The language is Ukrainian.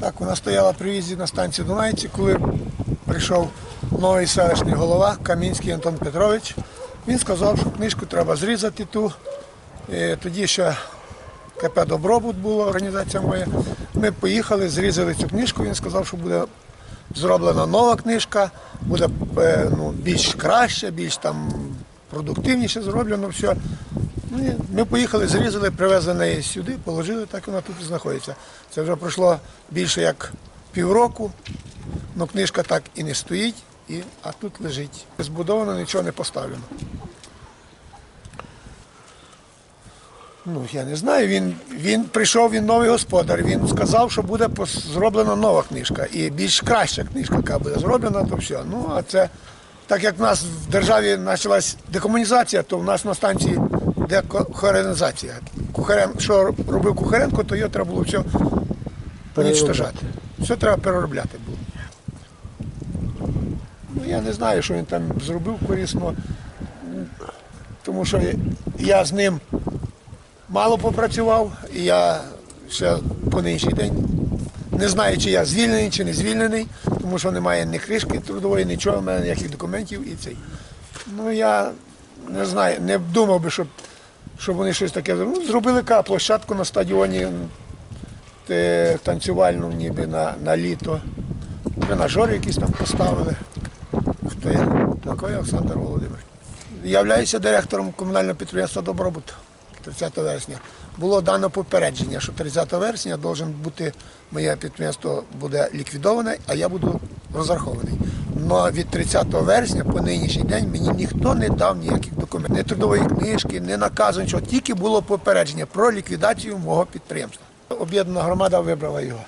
Так, вона стояла при в'їзді на станцію Дунайці, коли прийшов новий селищний голова Камінський Антон Петрович. Він сказав, що книжку треба зрізати ту. І тоді ще КП Добробут була організація моя. Ми поїхали, зрізали цю книжку. Він сказав, що буде зроблена нова книжка, буде е, ну, більш краще, більш там продуктивніше зроблено все. Ну, ми поїхали, зрізали, привезли неї сюди, положили, так вона тут і знаходиться. Це вже пройшло більше як півроку, але книжка так і не стоїть, а тут лежить. Збудовано, нічого не поставлено. Ну, я не знаю, він, він прийшов, він новий господар. Він сказав, що буде зроблена нова книжка. І більш краща книжка, яка буде зроблена, то все. Ну, а це, так як в нас в державі почалась декомунізація, то в нас на станції декохоренізація. Кухарен, що робив Кухаренко, то його треба було все уничтожати. Все треба переробляти було. Ну, я не знаю, що він там зробив корисно, тому що я з ним мало попрацював, і я ще по нинішній день не знаю, чи я звільнений, чи не звільнений, тому що немає ні книжки трудової, нічого, в ніяких документів і цей. Ну я не знаю, не думав би, щоб, щоб вони щось таке. Ну, зробили площадку на стадіоні те, танцювальну ніби на, на літо. Тренажери якісь там поставили. Хто я? Такий Олександр Володимирович. Являюся директором комунального підприємства Добробут 30 вересня. Було дано попередження, що 30 вересня має бути моє підприємство буде ліквідоване, а я буду розрахований. Але від 30 вересня по нинішній день мені ніхто не дав ніяких документів, ні трудової книжки, ні наказу, нічого. Тільки було попередження про ліквідацію мого підприємства. Об'єднана громада вибрала його.